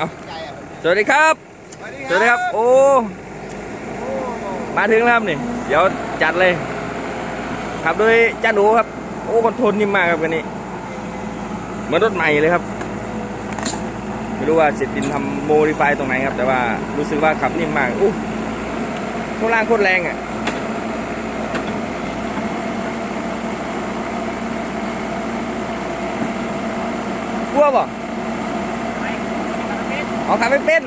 เอาสวัสดีครับ สวัสดีครับ โอ้ มาถึงแล้วครับนี่ เดี๋ยวจัดเลยขับโดยจ้าหนูครับ โอ้คอนโทรลนิ่มมากครับกันนี้เหมือนรถใหม่เลยครับ ไม่รู้ว่าเสร็จดินทำโมดิฟายตรงไหนครับ แต่ว่ารู้สึกว่าขับนิ่มมากอู้ข้างล่างโคตรแรงอะกลัวบ่เอาขับไม่เป็น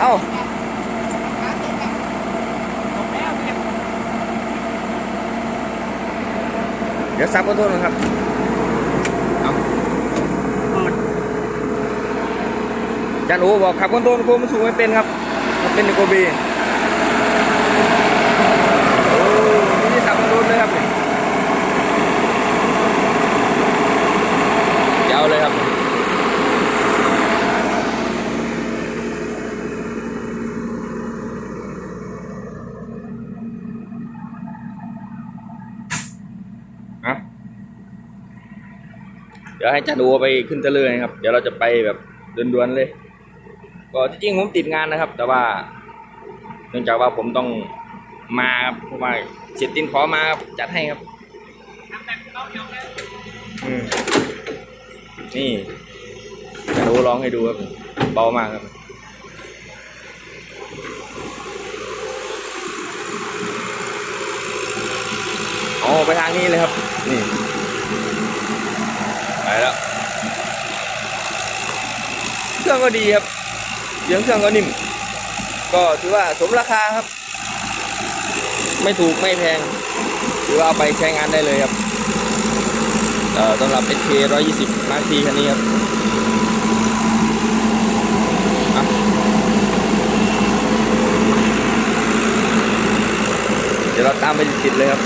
เอาเดี๋ยวซับขอโทษนะครับเอาจานอูบอกขับคอนโทรลโค้งมันสูงไม่เป็นครับ มันเป็นโกบีโอ้นี่ที่ขับคอนโทรลเลยครับนี่ยาวเลยครับ อะ เดี๋ยวให้จันอูไปขึ้นเตะเลยนะครับ เดี๋ยวเราจะไปแบบด่วนๆเลย ก็ที่จริงผมติดงานนะครับ แต่ว่า เนื่องจากว่าผมต้องมาครับเพราะว่าเสร็จตินขอมาครับจัดให้ครับอืมนี่จันอูร้องให้ดูครับเบามากครับอ๋อไปทางนี้เลยครับ นี่ ไปแล้ว เครื่องก็ดีครับเสียงเครื่องก็นิ่ม ก็ถือว่าสมราคาครับ ไม่ถูกไม่แพง ถือว่าเอาไปใช้งานได้เลยครับเออสำหรับ SK 120มาร์คทีคันนี้ครับอะเดี๋ยวเราตามไปติดเลยครับ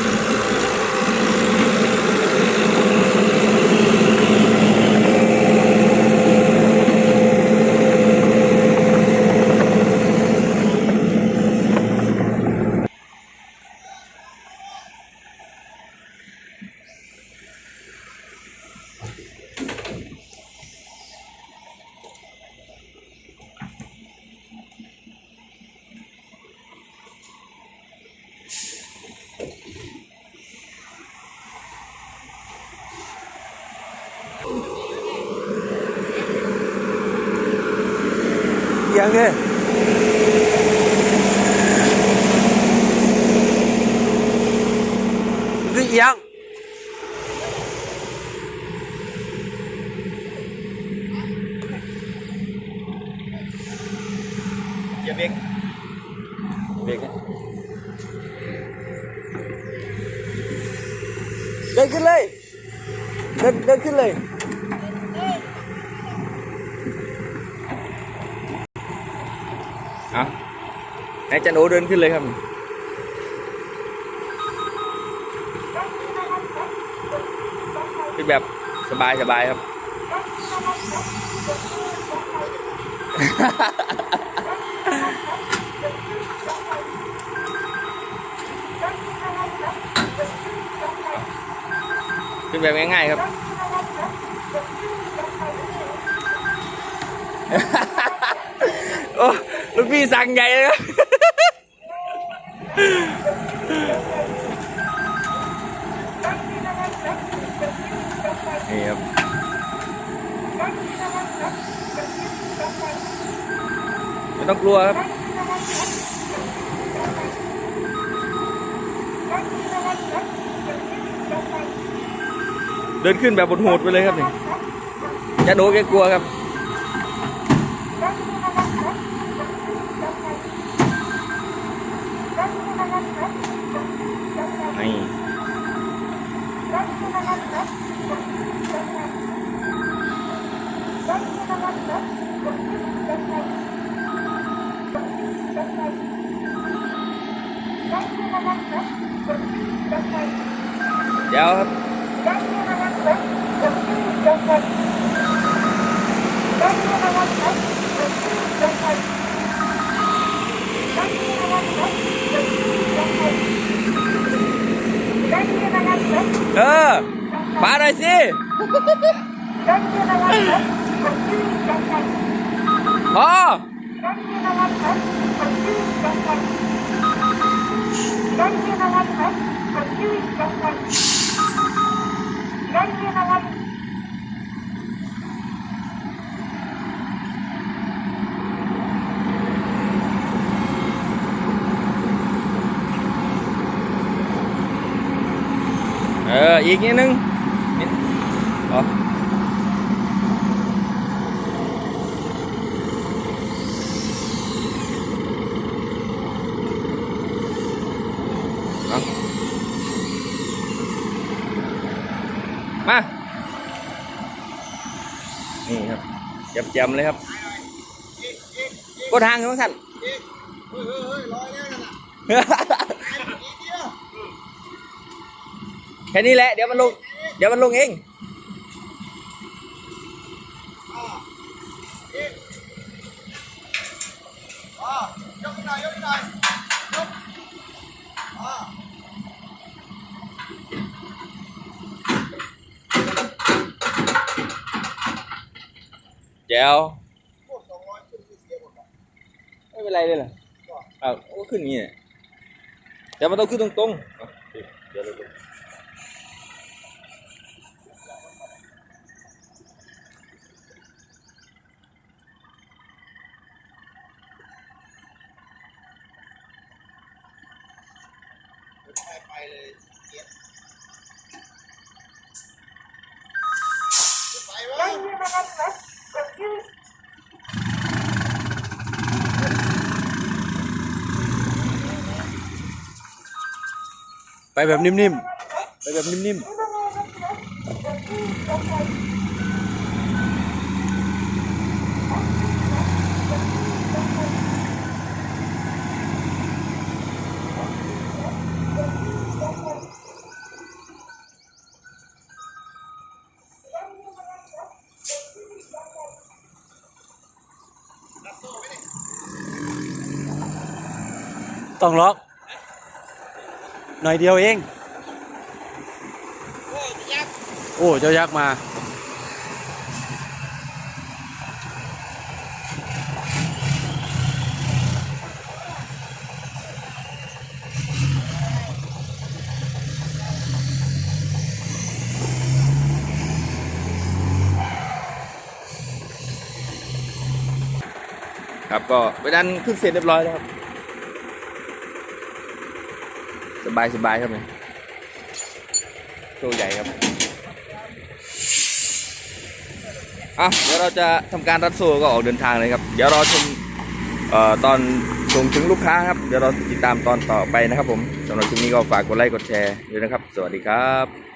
ยังไงคือยังอย่าเบรกเบรกนะเดินขึ้นเลย เดินเดินขึ้นเลย เอาให้จันโอเดินขึ้นเลยครับ ขึ้นแบบสบายสบายครับ ขึ้นแบบง่ายๆครับ ลูกพี่สั่งใหญ่เลยครับนี่ครับไม่ต้องกลัวครับเดินขึ้นแบบบนโหดไปเลยครับนี่จะโดนแกกลัวครับ เดี๋ยวครับ Thank เได้ยินอะไรเอออีกนิดนึงนิดอ๋อเอามา นี่ครับ จำๆเลยครับกดทางอยู่ข้างสั่นเฮ้ยเฮ้ยเฮ้ยลอยแล้วนั่นน่ะอีกเดียวแค่นี้แหละ เดี๋ยวมันลง เดี๋ยวมันลงเอง แจ๋วพวกสองร้อยขึ้นคือเสียหมดอะไม่เป็นไรเลยเหรออ้าวก็ขึ้นอย่างนี้เนี่ยแต่มันต้องขึ้นตรงๆเอาเดี๋ยวเราดูไปไปเลยเกียรไปวะ ไปแบบนิ่มๆ ไปแบบนิ่มๆต้องล็อก หน่อยเดียวเองโอ้ยักษ์โอ้เจ้ายักษ์มาครับก็ไปดันขึ้นเสร็จเรียบร้อยแล้วครับ ส บายสบายครับเนี่ยตัวใหญ่ครับอะเดี๋ยวเราจะทำการรับโซ่ก็ออกเดินทางเลยครับ เดี๋ยวรอชมเอ่อตอนส่งถึงลูกค้าครับ เดี๋ยวเราติดตามตอนต่อไปนะครับผมสำหรับคลิปนี้ก็ฝากกดไลค์กดแชร์ด้วยนะครับ สวัสดีครับ